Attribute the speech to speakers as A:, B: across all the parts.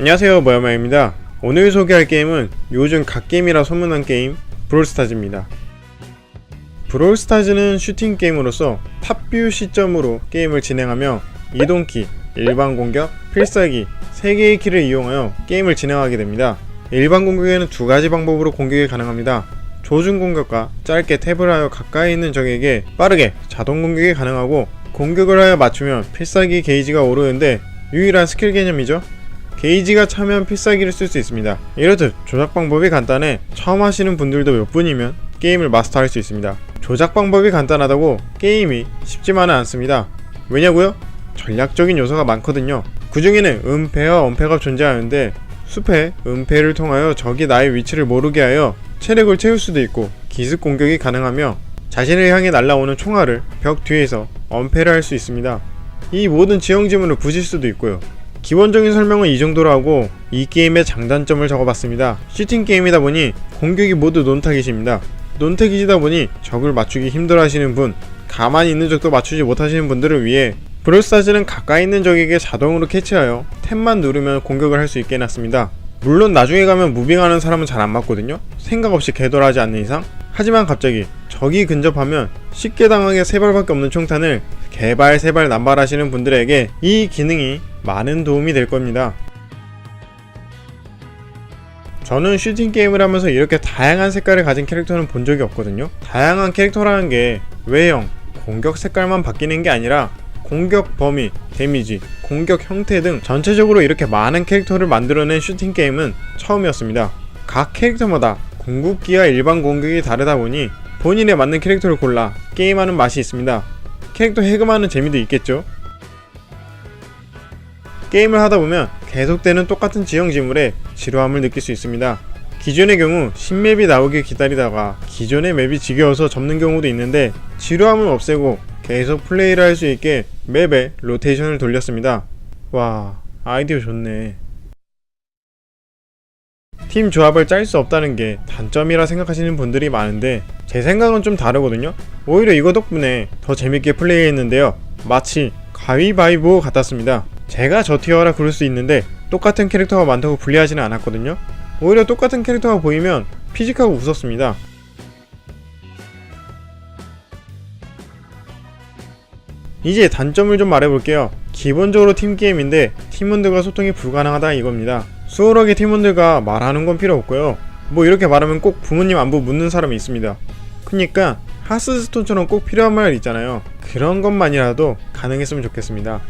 A: 안녕하세요 모야마입니다. 오늘 소개할 게임은 요즘 갓게임이라 소문난 게임 브롤스타즈입니다. 브롤스타즈는 슈팅 게임으로서 탑뷰 시점으로 게임을 진행하며 이동키, 일반 공격, 필살기 3개의 키를 이용하여 게임을 진행하게 됩니다. 일반 공격에는 두 가지 방법으로 공격이 가능합니다. 조준 공격과 짧게 탭을 하여 가까이 있는 적에게 빠르게 자동 공격이 가능하고 공격을 하여 맞추면 필살기 게이지가 오르는데 유일한 스킬 개념이죠 게이지가 차면 필살기를 쓸 수 있습니다. 이렇듯 조작 방법이 간단해 처음 하시는 분들도 몇 분이면 게임을 마스터할 수 있습니다. 조작 방법이 간단하다고 게임이 쉽지만은 않습니다. 왜냐고요? 전략적인 요소가 많거든요. 그 중에는 은폐와 엄폐가 존재하는데 숲에 은폐를 통하여 적이 나의 위치를 모르게 하여 체력을 채울 수도 있고 기습 공격이 가능하며 자신을 향해 날아오는 총알을 벽 뒤에서 엄폐를 할 수 있습니다. 이 모든 지형 지문을 부실 수도 있고요. 기본적인 설명은 이 정도로 하고 이 게임의 장단점을 적어봤습니다. 슈팅 게임이다 보니 공격이 모두 논타깃입니다. 논타깃이다 보니 적을 맞추기 힘들어 하시는 분, 가만히 있는 적도 맞추지 못하시는 분들을 위해 브롤스타즈는 가까이 있는 적에게 자동으로 캐치하여 탭만 누르면 공격을 할 수 있게 해놨습니다. 물론 나중에 가면 무빙하는 사람은 잘 안 맞거든요. 생각 없이 궤도하지 않는 이상. 하지만 갑자기 적이 근접하면 쉽게 당하게 세 발밖에 없는 총탄을 개발 세발 남발하시는 분들에게 이 기능이 많은 도움이 될 겁니다. 저는 슈팅 게임을 하면서 이렇게 다양한 색깔을 가진 캐릭터는 본 적이 없거든요. 다양한 캐릭터라는 게 외형, 공격 색깔만 바뀌는 게 아니라 공격 범위, 데미지, 공격 형태 등 전체적으로 이렇게 많은 캐릭터를 만들어낸 슈팅 게임은 처음이었습니다. 각 캐릭터마다 궁극기와 일반 공격이 다르다 보니 본인에 맞는 캐릭터를 골라 게임하는 맛이 있습니다. 캐릭터 해금하는 재미도 있겠죠? 게임을 하다 보면 계속되는 똑같은 지형 지물에 지루함을 느낄 수 있습니다. 기존의 경우 신맵이 나오길 기다리다가 기존의 맵이 지겨워서 접는 경우도 있는데 지루함을 없애고 계속 플레이를 할 수 있게 맵에 로테이션을 돌렸습니다. 와 아이디어 좋네. 팀 조합을 짤 수 없다는 게 단점이라 생각하시는 분들이 많은데 제 생각은 좀 다르거든요. 오히려 이거 덕분에 더 재밌게 플레이했는데요. 마치 가위바위보 같았습니다. 제가 저 티어라 그럴 수 있는데 똑같은 캐릭터가 많다고 불리하지는 않았거든요. 오히려 똑같은 캐릭터가 보이면 피직하고 웃었습니다. 이제 단점을 좀 말해볼게요. 기본적으로 팀게임인데 팀원들과 소통이 불가능하다 이겁니다. 수월하게 팀원들과 말하는 건 필요 없고요. 뭐 이렇게 말하면 꼭 부모님 안부 묻는 사람이 있습니다. 그니까 하스스톤처럼 꼭 필요한 말 있잖아요. 그런 것만이라도 가능했으면 좋겠습니다.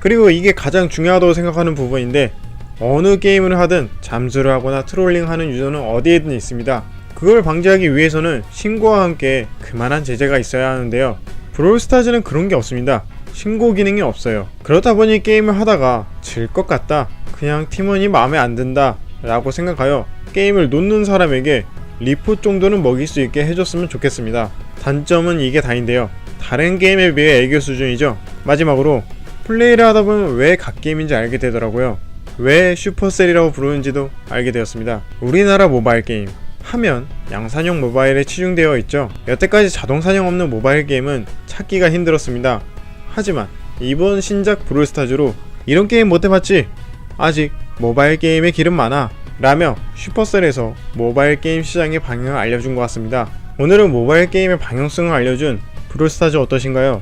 A: 그리고 이게 가장 중요하다고 생각하는 부분인데 어느 게임을 하든 잠수를 하거나 트롤링하는 유저는 어디에든 있습니다. 그걸 방지하기 위해서는 신고와 함께 그만한 제재가 있어야 하는데요. 브롤스타즈는 그런 게 없습니다. 신고 기능이 없어요. 그렇다 보니 게임을 하다가 질 것 같다. 그냥 팀원이 마음에 안 든다. 라고 생각하여 게임을 놓는 사람에게 리포 정도는 먹일 수 있게 해줬으면 좋겠습니다. 단점은 이게 다인데요. 다른 게임에 비해 애교 수준이죠. 마지막으로 플레이를 하다 보면 왜 갓게임인지 알게 되더라고요. 왜 슈퍼셀이라고 부르는지도 알게 되었습니다. 우리나라 모바일 게임 하면 양산형 모바일에 치중되어 있죠. 여태까지 자동 사냥 없는 모바일 게임은 찾기가 힘들었습니다. 하지만 이번 신작 브롤스타즈로 이런 게임 못 해봤지? 아직 모바일 게임의 길은 많아. 라며 슈퍼셀에서 모바일 게임 시장의 방향을 알려준 것 같습니다. 오늘은 모바일 게임의 방향성을 알려준 브롤스타즈 어떠신가요?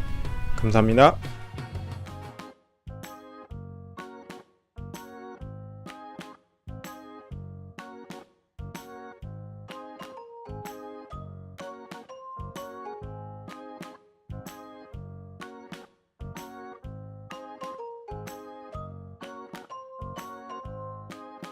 A: 감사합니다.